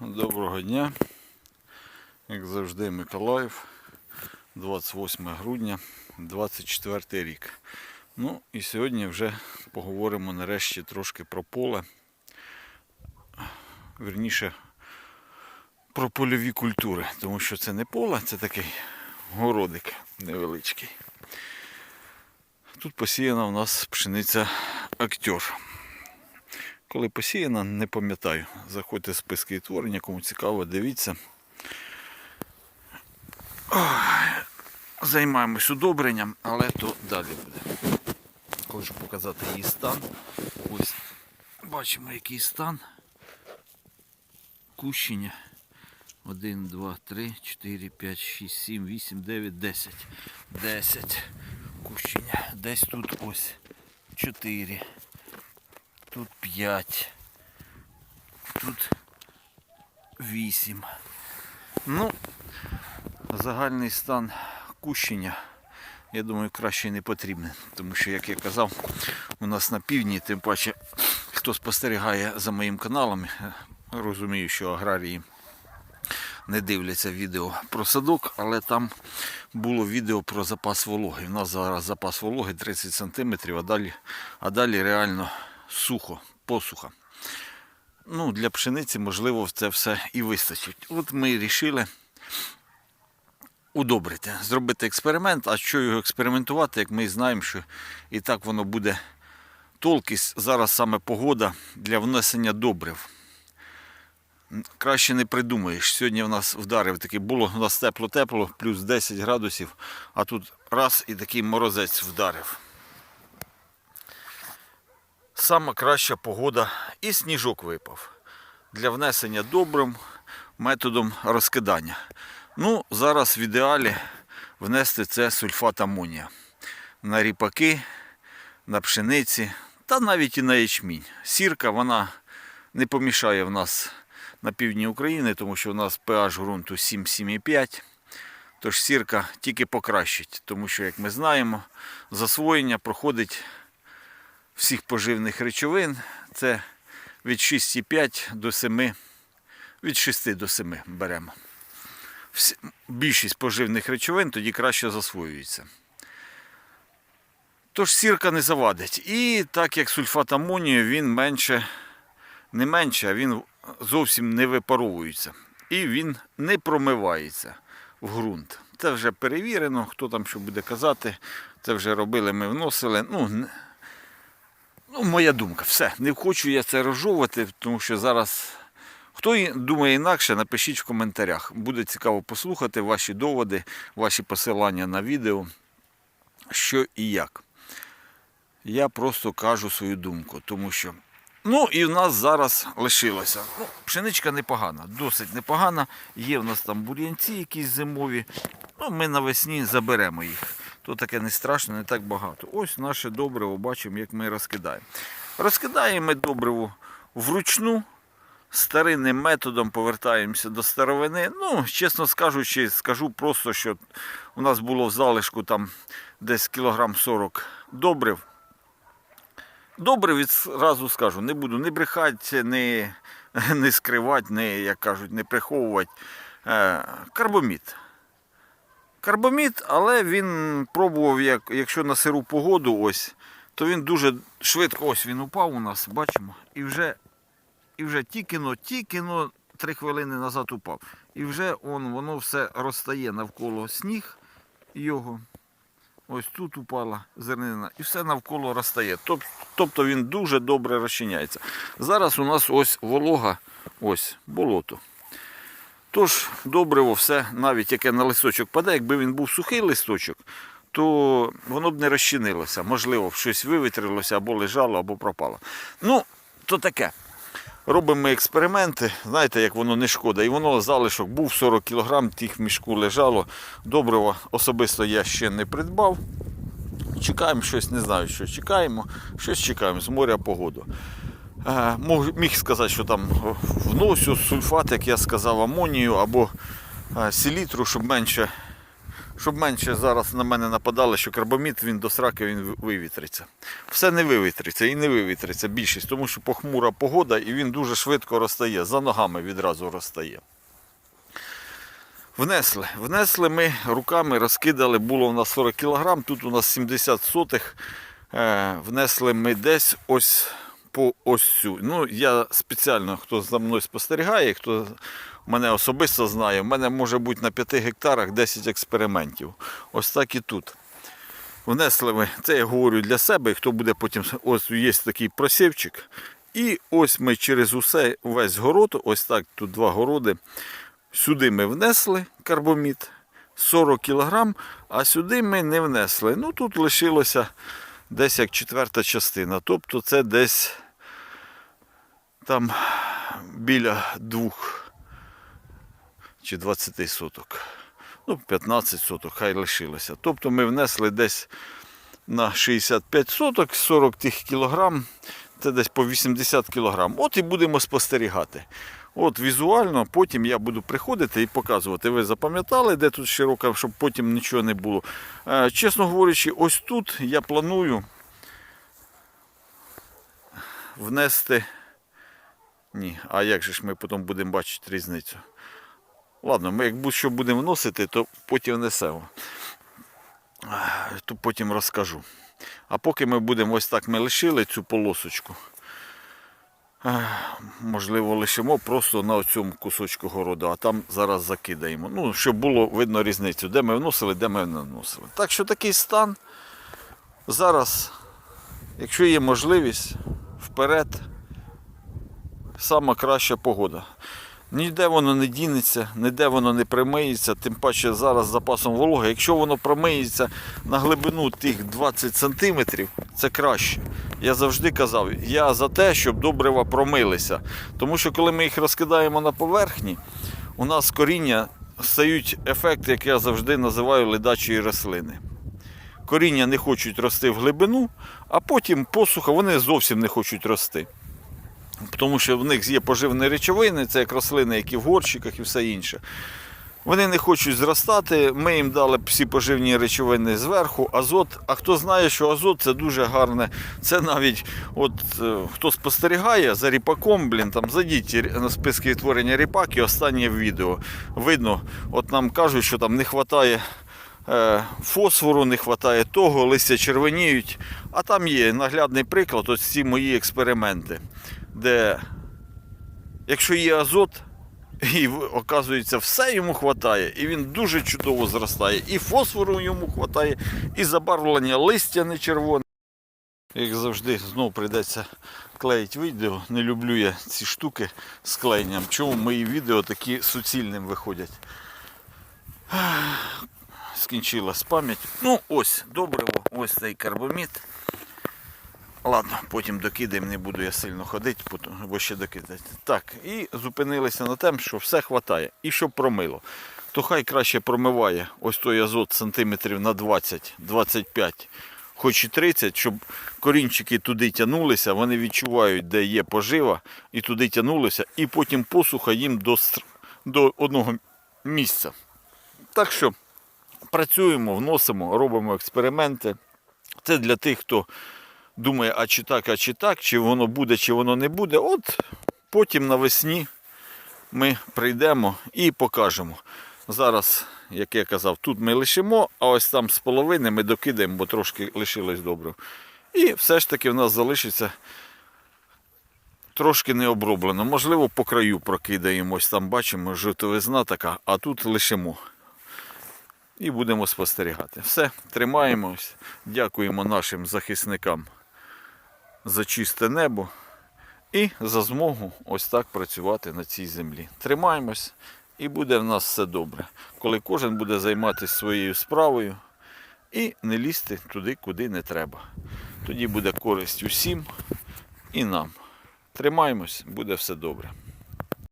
Доброго дня. Як завжди, Миколаїв, 28 грудня, 24 рік. Ну і сьогодні вже поговоримо нарешті трошки про поле. Вірніше про польові культури, тому що це не поле, це такий городик невеличкий. Тут посіяна у нас пшениця актер. Коли посіяна, не пам'ятаю. Заходьте в списки відтворення, кому цікаво, дивіться. Займаємось удобренням, але то далі буде. Хочу показати її стан. Ось бачимо, який стан. Кущення. 1, 2, 3, 4, 5, 6, 7, 8, 9, 10. 10 кущення. Десь тут ось 4. Тут 5. Тут 8. Ну, загальний стан кущення, я думаю, краще не потрібен. Тому що, як я казав, у нас на півдні, тим паче, хто спостерігає за моїм каналом, розумію, що аграрії не дивляться відео про садок, але там було відео про запас вологи. У нас зараз запас вологи 30 см, а далі, а далі реально сухо, посуха. Ну, для пшениці, можливо, це все і вистачить. От ми вирішили удобрити, зробити експеримент. А що його експериментувати, як ми знаємо, що і так воно буде толкість. Зараз саме погода для внесення добрив. Краще не придумаєш. Сьогодні в нас вдарив такий, було у нас тепло-тепло, плюс 10 градусів, а тут раз і такий морозець вдарив. Сама краща погода і сніжок випав для внесення добрим методом розкидання. Ну, зараз в ідеалі внести це сульфат амонія на ріпаки, на пшениці та навіть і на ячмінь. Сірка вона не помішає в нас на півдні України, тому що в нас pH ґрунту 7-7,5. Тож сірка тільки покращить, тому що, як ми знаємо, засвоєння проходить всіх поживних речовин. Це від 6,5 до 7, від 6 до 7 беремо. Більшість поживних речовин тоді краще засвоюється. Тож сірка не завадить. І так як сульфат амонію, він менше, не менше, а він зовсім не випаровується. І він не промивається в ґрунт. Це вже перевірено, хто там що буде казати. Це вже робили, ми вносили. Ну, Ну, моя думка, все. Не хочу я це розжовувати, тому що зараз. Хто думає інакше, напишіть в коментарях. Буде цікаво послухати ваші доводи, ваші посилання на відео, що і як. Я просто кажу свою думку, тому що. Ну і в нас зараз лишилося. Ну, пшеничка непогана, досить непогана. Є в нас там бур'янці якісь зимові. Ну, ми навесні заберемо їх. То таке не страшно, не так багато. Ось наше добриво, бачимо, як ми розкидаємо. Розкидаємо ми добриво вручну, старинним методом повертаємося до старовини. Ну, чесно скажучи, скажу просто, що у нас було в залишку там десь кілограм 40 добрив. Добре, відразу скажу, не буду не брехати, не, не скривати, не, як кажуть, не приховувати. Е, карбомід. Карбомід, але він пробував, як, якщо на сиру погоду, ось, то він дуже швидко ось він упав у нас, бачимо, і вже, і вже тільки-но, тільки-но три хвилини назад упав. І вже он, воно все розтає навколо сніг його. Ось тут упала зернина і все навколо розтає. Тоб- Тобто він дуже добре розчиняється. Зараз у нас ось волога, ось болото. Тож добриво все, навіть яке на листочок паде, якби він був сухий листочок, то воно б не розчинилося. Можливо, щось вивітрилося або лежало, або пропало. Ну, то таке. Робимо ми експерименти, знаєте, як воно не шкода. І воно залишок був 40 кг, тих в мішку лежало. Добрива особисто я ще не придбав. Чекаємо щось, не знаю, що чекаємо. Щось чекаємо з моря погоду. Е, Міг сказати, що там вносю сульфат, як я сказав, амонію або е, селітру, щоб менше щоб менше зараз на мене нападали, що карбамід він до сраки він вивітриться. Все не вивітриться і не вивітриться більшість, тому що похмура погода і він дуже швидко розтає, за ногами відразу розтає. Внесли. Внесли ми руками, розкидали, було у нас 40 кг, тут у нас 70 сотих. Е, внесли ми десь ось по ось цю. Ну, я спеціально, хто за мною спостерігає, хто мене особисто знає, в мене може бути на 5 гектарах 10 експериментів. Ось так і тут. Внесли ми, це я говорю для себе, і хто буде потім, ось є такий просівчик. І ось ми через усе, увесь город, ось так, тут два городи. Сюди ми внесли карбомід 40 кг, а сюди ми не внесли. Ну тут лишилося десь як четверта частина. Тобто це десь там біля двох чи 20 соток. Ну, 15 соток, хай лишилося. Тобто ми внесли десь на 65 соток, 40 тих кілограм, це десь по 80 кілограм. От і будемо спостерігати. От візуально, потім я буду приходити і показувати. Ви запам'ятали, де тут широка, щоб потім нічого не було. Е, Чесно говорячи, ось тут я планую внести. Ні, а як же ж ми потім будемо бачити різницю? Ладно, ми як будь-що будемо вносити, то потім внесемо. Е, То потім розкажу. А поки ми будемо ось так ми лишили цю полосочку. Можливо, лишимо просто на цьому кусочку городу, а там зараз закидаємо. Ну, щоб було видно різницю, де ми вносили, де ми не вносили. Так що такий стан. Зараз, якщо є можливість, вперед, сама краща погода. Ніде воно не дінеться, ніде воно не примиється, тим паче зараз з запасом вологи. Якщо воно промиється на глибину тих 20 см, це краще. Я завжди казав, я за те, щоб добрива промилися. Тому що коли ми їх розкидаємо на поверхні, у нас коріння стають ефекти, як я завжди називаю ледачої рослини. Коріння не хочуть рости в глибину, а потім посуха вони зовсім не хочуть рости. Тому що в них є поживні речовини, це як рослини, які в горщиках і все інше. Вони не хочуть зростати. Ми їм дали всі поживні речовини зверху, азот. А хто знає, що азот це дуже гарне. Це навіть от е, хто спостерігає за ріпаком, блін, там зайдіть на списки творення ріпак і останнє відео. Видно, от нам кажуть, що там не вистачає е, фосфору, не вистачає того, листя червоніють. А там є наглядний приклад, ось ці мої експерименти, де якщо є азот, і оказується, все йому вистачає, і він дуже чудово зростає. І фосфору йому вистачає, і забарвлення листя не червоне. Як завжди, знову прийдеться клеїти відео. Не люблю я ці штуки з клеєнням. Чому мої відео такі суцільним виходять? Скінчилась пам'ять. Ну, ось, добриво, ось цей карбомід. Ладно, потім докидаємо, не буду я сильно ходити, бо ще докидати. Так, і зупинилися на тому, що все вистачає. І щоб промило. То хай краще промиває ось той азот сантиметрів на 20-25, хоч і 30, щоб корінчики туди тягнулися, вони відчувають, де є пожива, і туди тягнулися, і потім посуха їм до, до одного місця. Так що працюємо, вносимо, робимо експерименти. Це для тих, хто думає, а чи так, а чи так, чи воно буде, чи воно не буде. От потім навесні ми прийдемо і покажемо. Зараз, як я казав, тут ми лишимо, а ось там з половини ми докидаємо, бо трошки лишилось добре. І все ж таки в нас залишиться трошки не оброблено. Можливо, по краю прокидаємо. Ось там бачимо, жовтовизна така, а тут лишимо. І будемо спостерігати. Все, тримаємось. Дякуємо нашим захисникам за чисте небо і за змогу ось так працювати на цій землі. Тримаємось і буде в нас все добре, коли кожен буде займатися своєю справою і не лізти туди, куди не треба. Тоді буде користь усім і нам. Тримаємось, буде все добре.